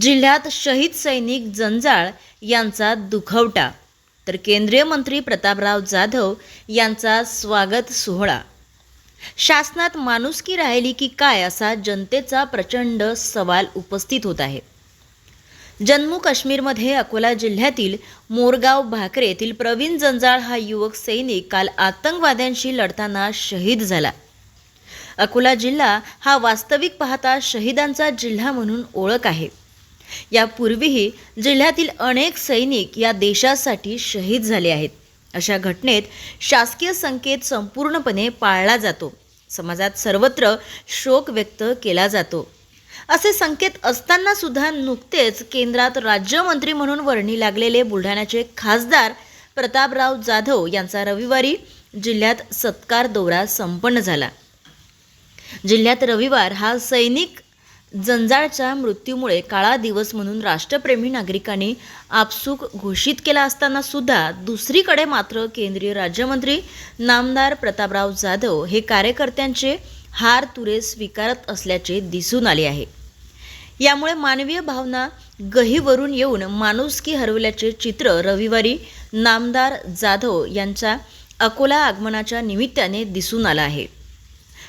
जिल्ह्यात शहीद सैनिक जंजाळ यांचा दुखवटा. तर केंद्रीय मंत्री प्रतापराव जाधव यांचा स्वागत सोहळा. शासनात माणुसकी राहिली की काय असा जनतेचा प्रचंड सवाल उपस्थित होत आहे. जम्मू काश्मीरमध्ये अकोला जिल्ह्यातील मोरगाव भाकरे येथील प्रवीण जंजाळ हा युवक सैनिक काल आतंकवाद्यांशी लढताना शहीद झाला. अकोला जिल्हा हा वास्तविक पाहता शहीदांचा जिल्हा म्हणून ओळख आहे. यापूर्वीही जिल्ह्यातील अनेक सैनिक या देशासाठी शहीद झाले आहेत. अशा घटनेत शासकीय संकेत संपूर्णपणे पाळला जातो. समाजात सर्वत्र शोक व्यक्त केला जातो. असे संकेत असताना सुद्धा नुकतेच केंद्रात राज्यमंत्री म्हणून वर्णी लागलेले बुलढाण्याचे खासदार प्रतापराव जाधव यांचा रविवारी जिल्ह्यात सत्कार दौरा संपन्न झाला. जिल्ह्यात रविवार हा सैनिक जंजाळच्या मृत्यूमुळे काळा दिवस म्हणून राष्ट्रप्रेमी नागरिकांनी आपसूक घोषित केला असताना सुद्धा दुसरीकडे मात्र केंद्रीय राज्यमंत्री नामदार प्रतापराव जाधव हे कार्यकर्त्यांचे हार तुरे स्वीकारत असल्याचे दिसून आले आहे. यामुळे मानवीय भावना गहीवरून येऊन माणुसकी हरवल्याचे चित्र रविवारी नामदार जाधव यांच्या अकोला आगमनाच्या निमित्ताने दिसून आलं आहे.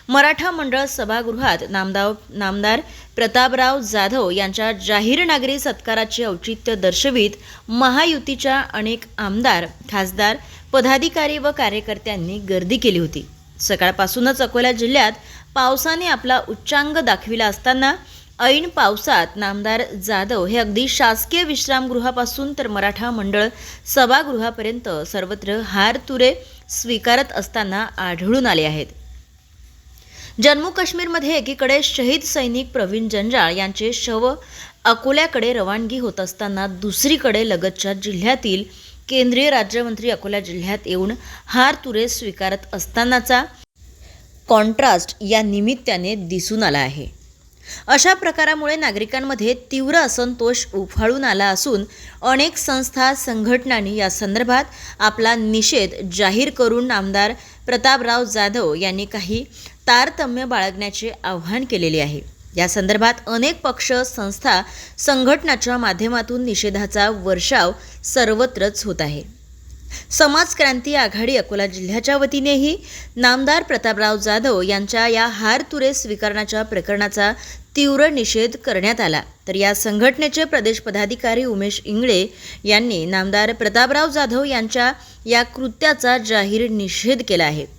मराठा मंडळ सभागृहात नामदाव नामदार प्रतापराव जाधव यांच्या जाहीर नागरी सत्काराचे औचित्य दर्शवित महायुतीच्या अनेक आमदार खासदार पदाधिकारी व कार्यकर्त्यांनी गर्दी केली होती. सकाळपासूनच अकोला जिल्ह्यात पावसाने आपला उच्चांग दाखविला असताना ऐन पावसात नामदार जाधव हे अगदी शासकीय विश्रामगृहापासून तर मराठा मंडळ सभागृहापर्यंत सर्वत्र हार तुरे स्वीकारत असताना आढळून आले आहेत. जम्मू काश्मीरमध्ये एकीकडे शहीद सैनिक प्रवीण जंजाळ यांचे शव अकोल्याकडे रवानगी होत असताना दुसरीकडे लगतच्या जिल्ह्यातील केंद्रीय राज्यमंत्री अकोला जिल्ह्यात येऊन हार तुरे स्वीकारत असतानाचा कॉन्ट्रास्ट या निमित्ताने दिसून आला आहे. अशा प्रकारामुळे नागरिकांमध्ये तीव्र असंतोष उफाळून आला असून अनेक संस्था संघटनांनी या संदर्भात आपला निषेध जाहीर करून आमदार प्रतापराव जाधव यांनी काही तारतम्य बाळगण्याचे आवाहन केलेले आहे. या संदर्भात अनेक पक्ष संस्था संघटनाच्या माध्यमातून निषेधाचा वर्षाव सर्वत्रच होत आहे. समाज क्रांती आघाडी अकोला जिल्ह्याच्या वतीनेही नामदार प्रतापराव जाधव यांच्या या हार तुरे स्वीकारण्याच्या प्रकरणाचा तीव्र निषेध करण्यात आला. तर या संघटनेचे प्रदेश पदाधिकारी उमेश इंगळे यांनी नामदार प्रतापराव जाधव यांच्या या कृत्याचा जाहीर निषेध केला आहे.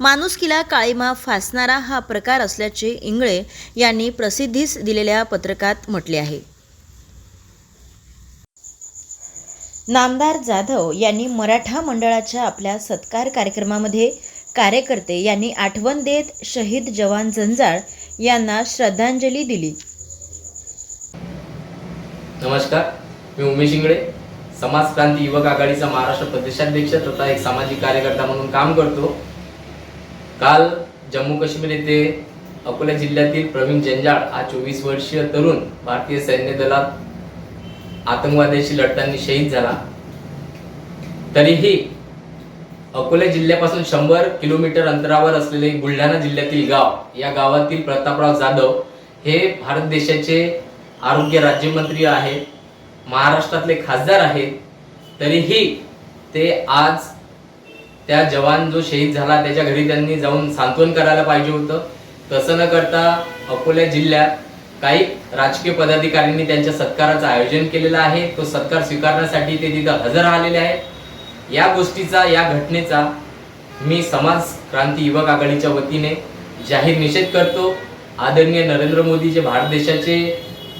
माणुसकीला काळीमा फासणारा हा प्रकार असल्याचे इंगळे यांनी प्रसिद्धीस दिलेल्या पत्रकात म्हटले आहे. नामदार जाधव यांनी मराठा मंडळाच्या आपल्या सत्कार कार्यक्रमामध्ये कार्यकर्ते यांनी आठवण देत शहीद जवान जंजाळ यांना श्रद्धांजली दिली. नमस्कार मी उमेश इंगळे समाज क्रांती युवक आघाडीचा महाराष्ट्र प्रदेशाध्यक्ष तथा एक सामाजिक कार्यकर्ता म्हणून काम करतो. काल जम्मू काश्मीर येथे अकोला जिल्ह्यातील प्रवीण जंजाळ हा चोवीस वर्षीय तरुण भारतीय सैन्य दलात आतंकवाद्याशी लढताना शहीद झाला. तरीही अकोला जिल्ह्यापासून शंभर किलोमीटर अंतरावर असलेले बुलढाणा जिल्ह्यातील गाव या गावातील प्रतापराव जाधव हे भारत देशाचे आरोग्य राज्यमंत्री आहेत महाराष्ट्रातले खासदार आहेत तरीही ते आज त्या जवान जो शहीद झाला त्याच्या घरी त्यांनी जाऊन सांत्वन करायला पाहिजे होतं. तसं न करता अकोला जिल्ह्यात काही राजकीय पदाधिकाऱ्यांनी त्यांच्या सत्काराचं आयोजन केलेलं आहे. तो सत्कार स्वीकारण्यासाठी ते तिथं हजर आलेले आहेत. या गोष्टीचा या घटनेचा मी समाज क्रांती युवक आघाडीच्या वतीने जाहीर निषेध करतो. आदरणीय नरेंद्र मोदी जे भारत देशाचे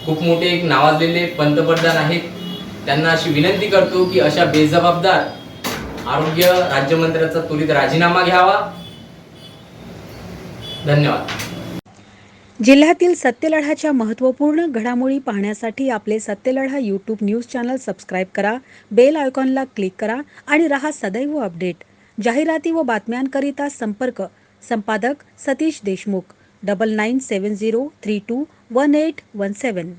खूप मोठे एक नावाजलेले पंतप्रधान आहेत. त्यांना अशी विनंती करतो की अशा बेजबाबदार आरोग्य राज्यमंत्र्याचा त्वरित राजीनामा घ्यावा. धन्यवाद. जिल्ह्यातील सत्यलढाच्या महत्त्वपूर्ण घडामोडी पाहण्यासाठी आपले Satyaladha YouTube news channel subscribe करा बेल आयकॉनला क्लिक करा आणि रहा सदैव अपडेट जाहिराती व बातम्यांकरिता संपर्क संपादक Satish Deshmukh double nine seven zero three two one eight one seven